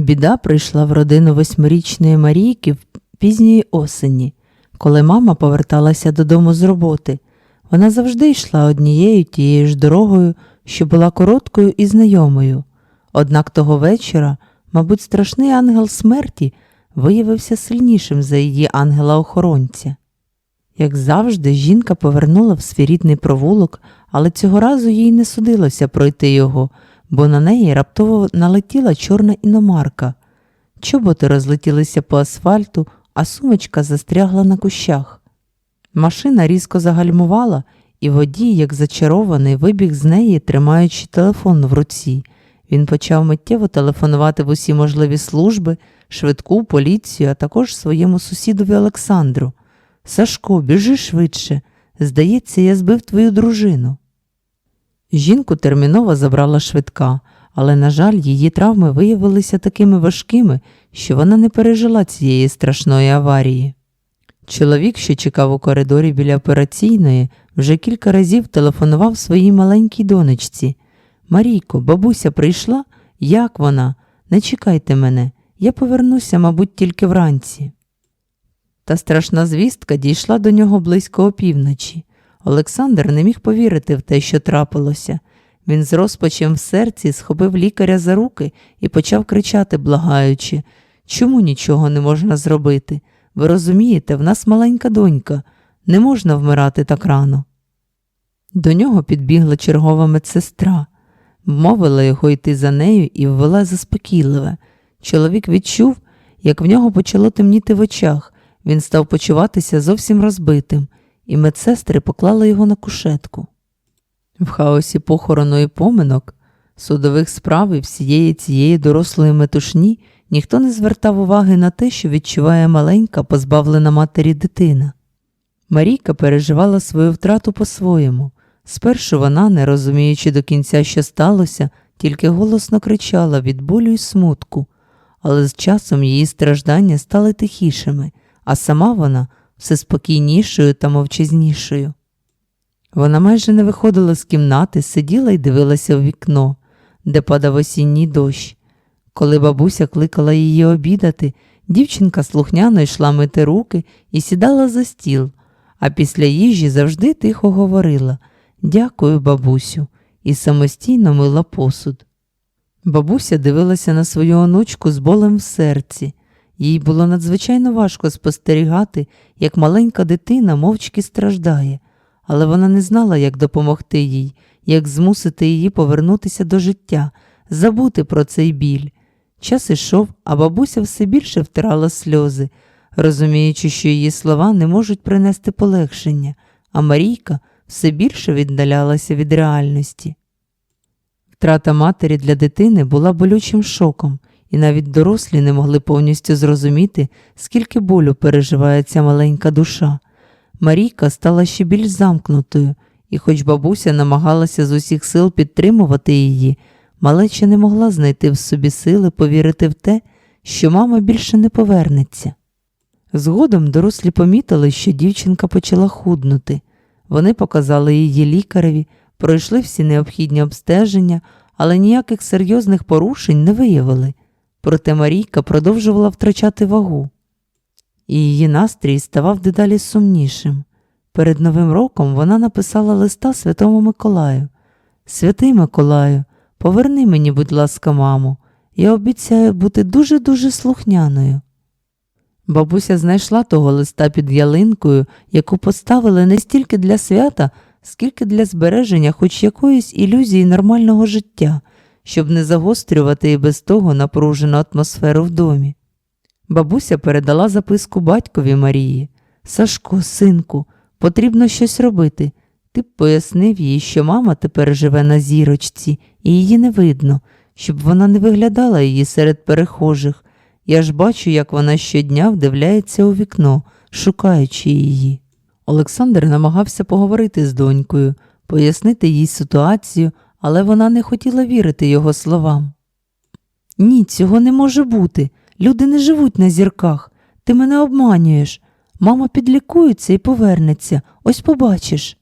Біда прийшла в родину восьмирічної Марійки в пізньої осені, коли мама поверталася додому з роботи. Вона завжди йшла однією тією ж дорогою, що була короткою і знайомою. Однак того вечора, мабуть, страшний ангел смерті виявився сильнішим за її ангела-охоронця. Як завжди, жінка повернула в свій рідний провулок, але цього разу їй не судилося пройти його, бо на неї раптово налетіла чорна іномарка. Чоботи розлетілися по асфальту, а сумочка застрягла на кущах. Машина різко загальмувала, і водій, як зачарований, вибіг з неї, тримаючи телефон в руці. Він почав миттєво телефонувати в усі можливі служби, швидку, поліцію, а також своєму сусідові Олександру. Сашко, біжи швидше. Здається, я збив твою дружину. Жінку терміново забрала швидка, але, на жаль, її травми виявилися такими важкими, що вона не пережила цієї страшної аварії. Чоловік, що чекав у коридорі біля операційної, вже кілька разів телефонував своїй маленькій донечці. Марійко, бабуся прийшла? Як вона? Не чекайте мене, я повернуся, мабуть, тільки вранці. Та страшна звістка дійшла до нього близько опівночі. Олександр не міг повірити в те, що трапилося. Він з розпачем в серці схопив лікаря за руки і почав кричати, благаючи, чому нічого не можна зробити? Ви розумієте, в нас маленька донька, не можна вмирати так рано. До нього підбігла чергова медсестра, вмовила його йти за нею і ввела заспокійливе. Чоловік відчув, як в нього почало темніти в очах. Він став почуватися зовсім розбитим, і медсестри поклали його на кушетку. В хаосі похорону і поминок, судових справ і всієї цієї дорослої метушні ніхто не звертав уваги на те, що відчуває маленька, позбавлена матері дитина. Марійка переживала свою втрату по-своєму. Спершу вона, не розуміючи до кінця, що сталося, тільки голосно кричала від болю й смутку, але з часом її страждання стали тихішими, а сама вона все спокійнішою та мовчазнішою. Вона майже не виходила з кімнати, сиділа і дивилася в вікно, де падав осінній дощ. Коли бабуся кликала її обідати, дівчинка слухняно йшла мити руки і сідала за стіл, а після їжі завжди тихо говорила Дякую, бабусю, і самостійно мила посуд. Бабуся дивилася на свою онучку з болем в серці. Їй було надзвичайно важко спостерігати, як маленька дитина мовчки страждає, але вона не знала, як допомогти їй, як змусити її повернутися до життя, забути про цей біль. Час ішов, а бабуся все більше втирала сльози, розуміючи, що її слова не можуть принести полегшення, а Марійка все більше віддалялася від реальності. Втрата матері для дитини була болючим шоком, і навіть дорослі не могли повністю зрозуміти, скільки болю переживає ця маленька душа. Марійка стала ще більш замкнутою, і, хоч бабуся намагалася з усіх сил підтримувати її, малеча не могла знайти в собі сили повірити в те, що мама більше не повернеться. Згодом дорослі помітили, що дівчинка почала худнути. Вони показали її лікареві, пройшли всі необхідні обстеження, але ніяких серйозних порушень не виявили. Проте Марійка продовжувала втрачати вагу, і її настрій ставав дедалі сумнішим. Перед Новим роком вона написала листа Святому Миколаю Святий Миколаю, поверни мені, будь ласка, маму, я обіцяю бути дуже-дуже слухняною. Бабуся знайшла того листа під ялинкою, яку поставили не стільки для свята, скільки для збереження хоч якоїсь ілюзії нормального життя, щоб не загострювати і без того напружену атмосферу в домі. Бабуся передала записку батькові Марії Сашко, синку, потрібно щось робити. Ти пояснив їй, що мама тепер живе на зірочці, і її не видно, щоб вона не виглядала її серед перехожих. Я ж бачу, як вона щодня вдивляється у вікно, шукаючи її. Олександр намагався поговорити з донькою, пояснити їй ситуацію, але вона не хотіла вірити його словам. Ні, цього не може бути. Люди не живуть на зірках. Ти мене обманюєш. Мама підлікується і повернеться, ось побачиш.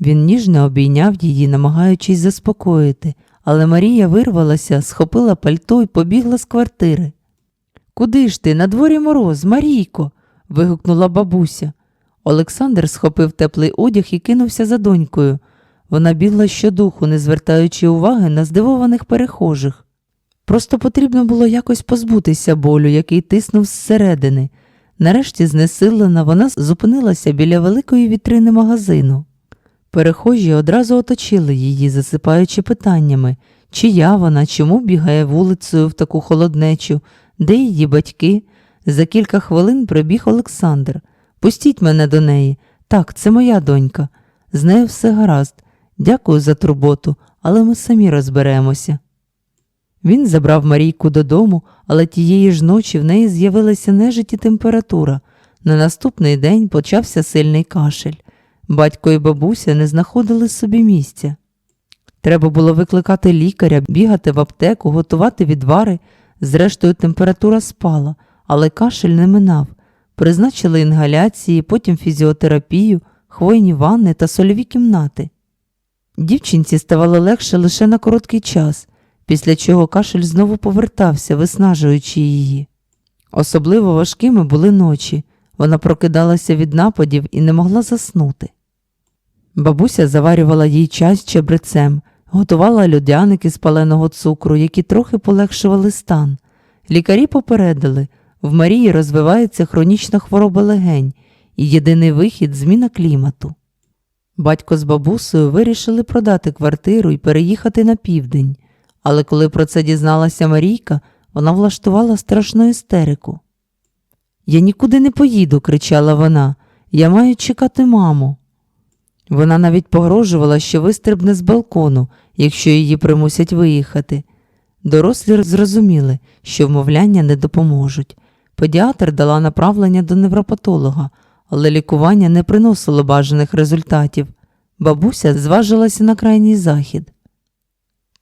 Він ніжно обійняв її, намагаючись заспокоїти, але Марія вирвалася, схопила пальто і побігла з квартири. Куди ж ти? На дворі мороз, Марійко. вигукнула бабуся. Олександр схопив теплий одяг і кинувся за донькою. Вона бігла щодуху, не звертаючи уваги на здивованих перехожих. Просто потрібно було якось позбутися болю, який тиснув зсередини. Нарешті, знесилена, вона зупинилася біля великої вітрини магазину. Перехожі одразу оточили її, засипаючи питаннями, чия вона, чому бігає вулицею в таку холоднечу, де її батьки. За кілька хвилин прибіг Олександр. Пустіть мене до неї. Так, це моя донька. З нею все гаразд. Дякую за турботу, але ми самі розберемося. Він забрав Марійку додому, але тієї ж ночі в неї з'явилася і температура. На наступний день почався сильний кашель. Батько і бабуся не знаходили собі місця. Треба було викликати лікаря, бігати в аптеку, готувати відвари. Зрештою, температура спала, але кашель не минав. Призначили інгаляції, потім фізіотерапію, хвойні ванни та сольові кімнати. Дівчинці ставало легше лише на короткий час, після чого кашель знову повертався, виснажуючи її. Особливо важкими були ночі. Вона прокидалася від нападів і не могла заснути. Бабуся заварювала їй чай з чебрецем, готувала льодяники з паленого цукру, які трохи полегшували стан. Лікарі попередили, в Марії розвивається хронічна хвороба легень і єдиний вихід зміна клімату. Батько з бабусею вирішили продати квартиру і переїхати на південь, але коли про це дізналася Марійка, вона влаштувала страшну істерику. Я нікуди не поїду, кричала вона. Я маю чекати маму. Вона навіть погрожувала, що вистрибне з балкону, якщо її примусять виїхати. Дорослі зрозуміли, що вмовляння не допоможуть. Педіатр дала направлення до невропатолога, але лікування не приносило бажаних результатів. Бабуся зважилася на крайній захід.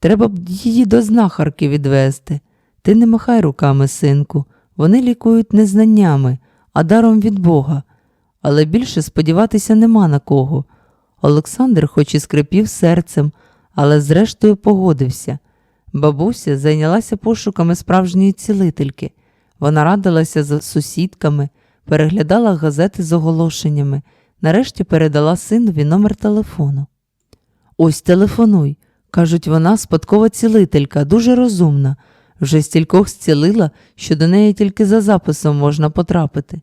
Треба б її до знахарки відвести. Ти не махай руками, синку. Вони лікують не знаннями, а даром від Бога. Але більше сподіватися нема на кого. Олександр, хоч і скрипів серцем, але зрештою погодився. Бабуся зайнялася пошуками справжньої цілительки. Вона радилася з сусідками, переглядала газети з оголошеннями, нарешті передала синові номер телефону. Ось телефонуй. Кажуть, вона спадкова цілителька, дуже розумна. Вже стількох зцілила, що до неї тільки за записом можна потрапити.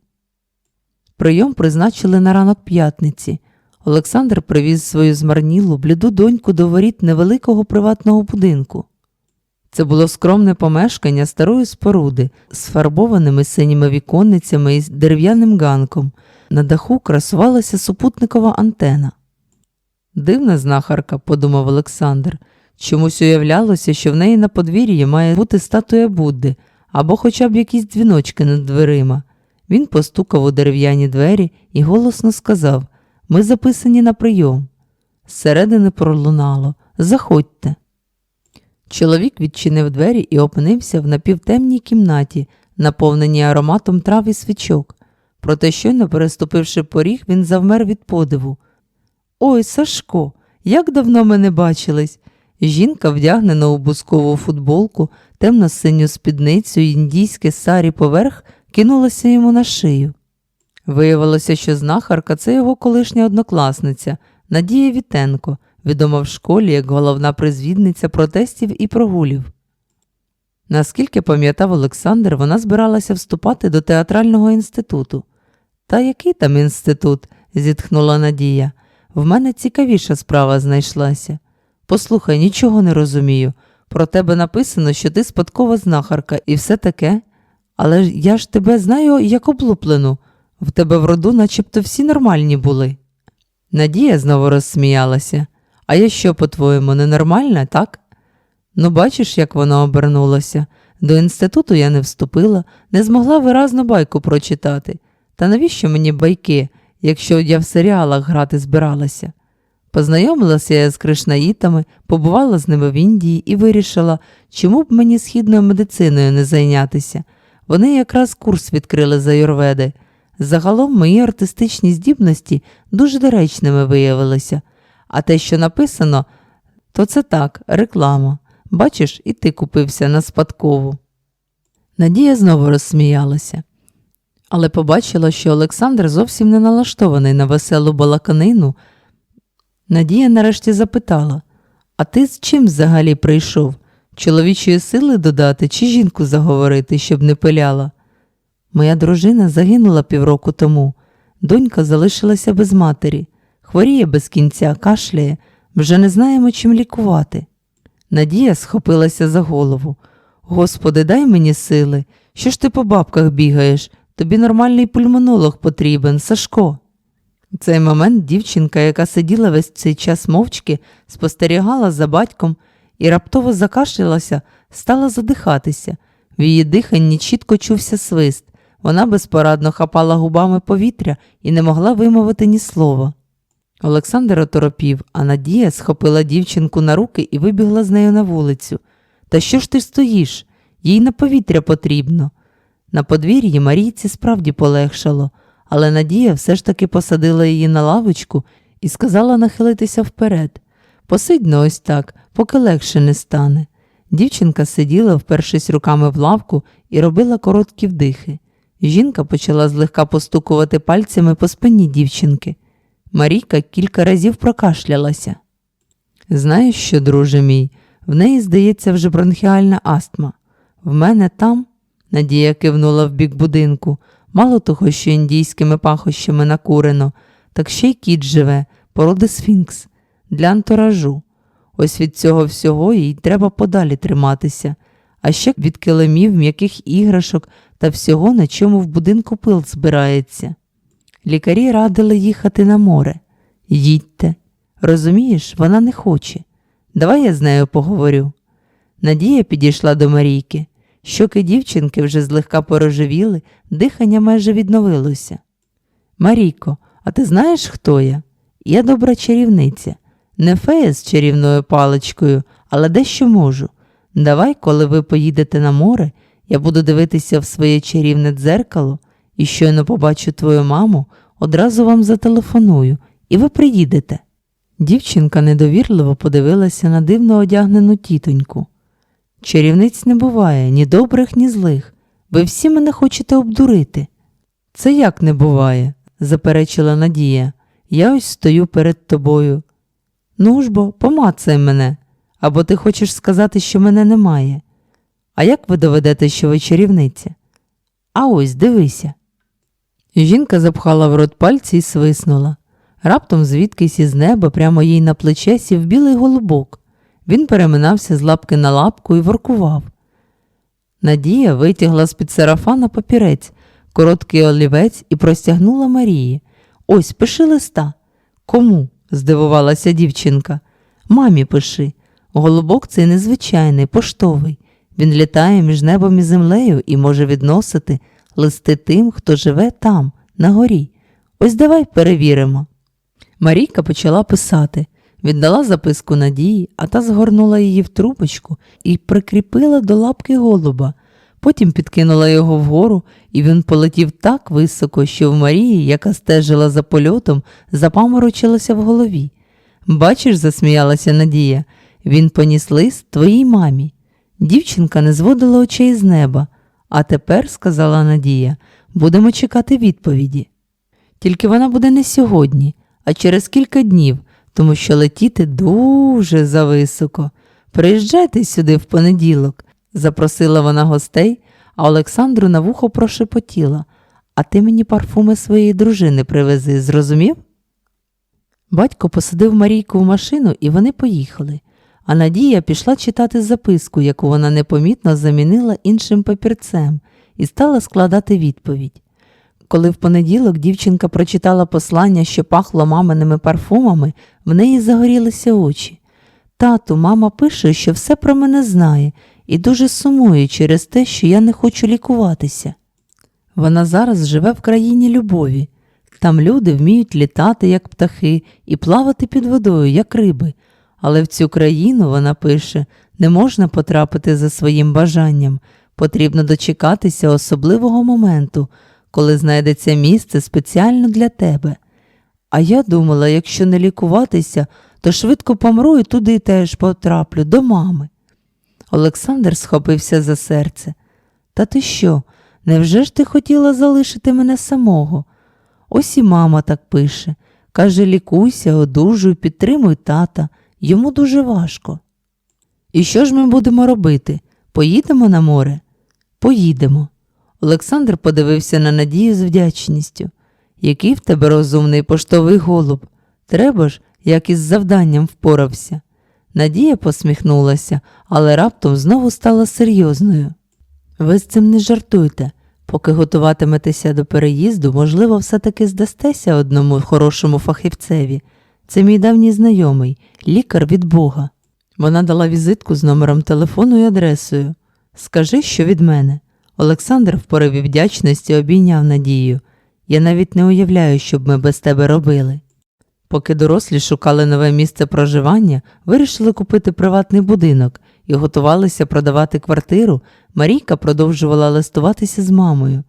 Прийом призначили на ранок п'ятниці. Олександр привіз свою змарнілу, бліду доньку до воріт невеликого приватного будинку. Це було скромне помешкання старої споруди з фарбованими синіми віконницями і дерев'яним ганком. На даху красувалася супутникова антена. Дивна знахарка, подумав Олександр. Чомусь уявлялося, що в неї на подвір'ї має бути статуя Будди або хоча б якісь дзвіночки над дверима. Він постукав у дерев'яні двері і голосно сказав Ми записані на прийом. Зсередини пролунало Заходьте. Чоловік відчинив двері і опинився в напівтемній кімнаті, наповненій ароматом трав і свічок. Проте, щойно переступивши поріг, він завмер від подиву. Ой, Сашко, як давно ми не бачились. Жінка, вдягнена у бускову футболку, темно-синю спідницю і індійське сарі поверх, кинулася йому на шию. Виявилося, що знахарка це його колишня однокласниця Надія Вітенко, відома в школі як головна призвідниця протестів і прогулів. Наскільки пам'ятав Олександр, вона збиралася вступати до театрального інституту. Та який там інститут? зітхнула Надія. В мене цікавіша справа знайшлася. Послухай, нічого не розумію. Про тебе написано, що ти спадкова знахарка і все таке. Але я ж тебе знаю як облуплену. В тебе в роду начебто всі нормальні були. Надія знову розсміялася. А я що, по-твоєму, ненормальна, так? Ну, бачиш, як воно обернулося. До інституту я не вступила, не змогла виразно байку прочитати. Та навіщо мені байки, якщо я в серіалах грати збиралася? Познайомилася я з кришнаїтами, побувала з ними в Індії і вирішила, чому б мені східною медициною не зайнятися. Вони якраз курс відкрили за юрведи. Загалом мої артистичні здібності дуже доречними виявилися, а те, що написано, то це так, реклама. Бачиш, і ти купився на спадкову. Надія знову розсміялася, але побачила, що Олександр зовсім не налаштований на веселу балаканину. Надія нарешті запитала: А ти з чим взагалі прийшов? Чоловічої сили додати чи жінку заговорити, щоб не пиляла? Моя дружина загинула півроку тому. Донька залишилася без матері, хворіє без кінця, кашляє, вже не знаємо, чим лікувати. Надія схопилася за голову. Господи, дай мені сили. Що ж ти по бабках бігаєш? Тобі нормальний пульмонолог потрібен, Сашко. У цей момент дівчинка, яка сиділа весь цей час мовчки, спостерігала за батьком і раптово закашлялася, стала задихатися. В її диханні чітко чувся свист. Вона безпорадно хапала губами повітря і не могла вимовити ні слова. Олександр оторопів, а Надія схопила дівчинку на руки і вибігла з нею на вулицю. Та що ж ти стоїш? Їй на повітря потрібно. На подвір'ї Марійці справді полегшало, але Надія все ж таки посадила її на лавочку і сказала нахилитися вперед. Посидь ось так, поки легше не стане. Дівчинка сиділа, впершись руками в лавку, і робила короткі вдихи. Жінка почала злегка постукувати пальцями по спині дівчинки. Марійка кілька разів прокашлялася. Знаєш що, друже мій, в неї, здається, вже бронхіальна астма. В мене там, Надія кивнула в бік будинку, мало того, що індійськими пахощами накурено, так ще й кіт живе, породи сфінкс, для антуражу. Ось від цього всього їй треба подалі триматися, а ще від килимів, м'яких іграшок та всього, на чому в будинку пил збирається. Лікарі радили їхати на море. Їдьте. Розумієш, вона не хоче. Давай я з нею поговорю. Надія підійшла до Марійки. Щоки дівчинки вже злегка порожевіли, дихання майже відновилося. Марійко, а ти знаєш, хто я? Я добра чарівниця. Не фея з чарівною паличкою, але дещо можу. Давай, коли ви поїдете на море, я буду дивитися в своє чарівне дзеркало і щойно побачу твою маму, одразу вам зателефоную, і ви приїдете. Дівчинка недовірливо подивилася на дивно одягнену тітоньку. Чарівниць не буває ні добрих, ні злих. Ви всі мене хочете обдурити. Це як не буває, заперечила Надія. Я ось стою перед тобою. Ну ж бо, помацай мене, або ти хочеш сказати, що мене немає. А як ви доведете, що ви чарівниця? А ось дивися. Жінка запхала в рот пальці і свиснула. Раптом звідкись із неба прямо їй на плече сів білий голубок. Він переминався з лапки на лапку і воркував. Надія витягла з під сарафана папірець, короткий олівець і простягнула Марії. Ось пиши листа. Кому? здивувалася дівчинка. Мамі пиши. Голубок цей незвичайний, поштовий. Він літає між небом і землею і може відносити листи тим, хто живе там, на горі. Ось давай перевіримо. Марійка почала писати, віддала записку Надії, а та згорнула її в трубочку і прикріпила до лапки голуба. Потім підкинула його вгору, і він полетів так високо, що в Марії, яка стежила за польотом, запаморочилося в голові. Бачиш, засміялася Надія, він поніс лист твоїй мамі. Дівчинка не зводила очей з неба. А тепер, сказала Надія, будемо чекати відповіді. Тільки вона буде не сьогодні, а через кілька днів, тому що летіти дуже зависоко. Приїжджайте сюди в понеділок, запросила вона гостей, а Олександру на вухо прошепотіла. А ти мені парфуми своєї дружини привези, зрозумів? Батько посадив Марійку в машину, і вони поїхали. А Надія пішла читати записку, яку вона непомітно замінила іншим папірцем, і стала складати відповідь. Коли в понеділок дівчинка прочитала послання, що пахло маминими парфумами, в неї загорілися очі. Тату, мама пише, що все про мене знає, і дуже сумує через те, що я не хочу лікуватися. Вона зараз живе в країні любові. Там люди вміють літати, як птахи, і плавати під водою, як риби. Але в цю країну, вона пише, не можна потрапити за своїм бажанням, потрібно дочекатися особливого моменту, коли знайдеться місце спеціально для тебе. А я думала, якщо не лікуватися, то швидко помру і туди теж потраплю, до мами. Олександр схопився за серце. Та ти що? Невже ж ти хотіла залишити мене самого? Ось і мама так пише. Каже, лікуйся, одужуй, підтримуй тата. Йому дуже важко. І що ж ми будемо робити? Поїдемо на море? Поїдемо. Олександр подивився на Надію з вдячністю. Який в тебе розумний поштовий голуб. Треба ж, як із завданням впорався. Надія посміхнулася, але раптом знову стала серйозною. Ви з цим не жартуйте. Поки готуватиметеся до переїзду, можливо, все-таки здастеся одному хорошому фахівцеві. Це мій давній знайомий, лікар від Бога. Вона дала візитку з номером телефону і адресою. Скажи, що від мене. Олександр в пориві вдячності обійняв Надію. Я навіть не уявляю, що б ми без тебе робили. Поки дорослі шукали нове місце проживання, вирішили купити приватний будинок і готувалися продавати квартиру, Марійка продовжувала листуватися з мамою.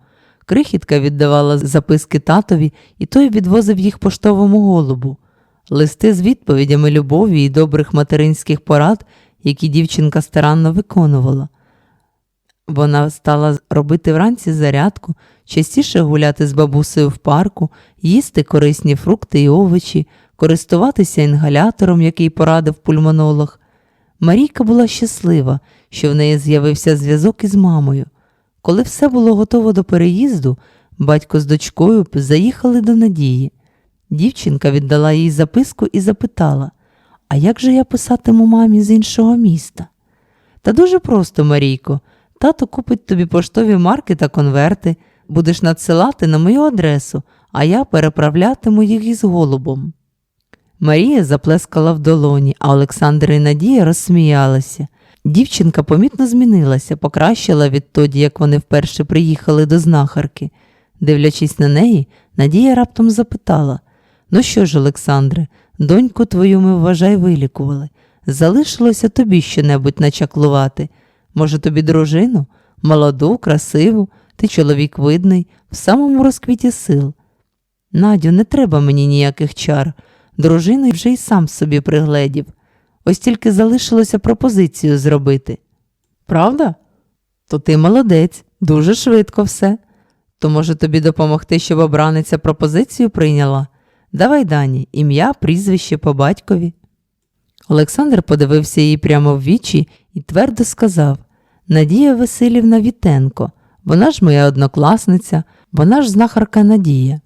Крихітка віддавала записки татові, і той відвозив їх поштовому голубу. Листи з відповідями любові і добрих материнських порад, які дівчинка старанно виконувала. Вона стала робити вранці зарядку, частіше гуляти з бабусею в парку, їсти корисні фрукти і овочі, користуватися інгалятором, який порадив пульмонолог. Марійка була щаслива, що в неї з'явився зв'язок із мамою. Коли все було готово до переїзду, батько з дочкою заїхали до Надії. Дівчинка віддала їй записку і запитала, а як же я писатиму мамі з іншого міста? Та дуже просто, Марійко. Тато купить тобі поштові марки та конверти, будеш надсилати на мою адресу, а я переправлятиму їх із голубом. Марія заплескала в долоні, а Олександр і Надія розсміялися. Дівчинка помітно змінилася, покращила відтоді, як вони вперше приїхали до знахарки. Дивлячись на неї, Надія раптом запитала Ну що ж, Олександре, доньку твою ми, вважай, вилікували. Залишилося тобі щонебудь начаклувати. Може, тобі дружину? Молоду, красиву, ти чоловік видний, в самому розквіті сил. Надю, не треба мені ніяких чар. Дружину вже й сам собі пригледів. Ось тільки залишилося пропозицію зробити. Правда? То ти молодець, дуже швидко все. То може тобі допомогти, щоб обраниця пропозицію прийняла? Давай Дані, ім'я, прізвище по батькові. Олександр подивився їй прямо в вічі і твердо сказав Надія Васильівна Вітенко, вона ж моя однокласниця, вона ж знахарка Надія.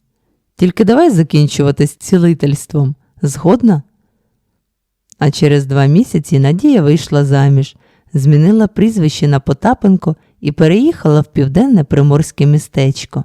Тільки давай закінчувати з цілительством. Згодна? А через два місяці Надія вийшла заміж, змінила прізвище на Потапенко і переїхала в південне приморське містечко.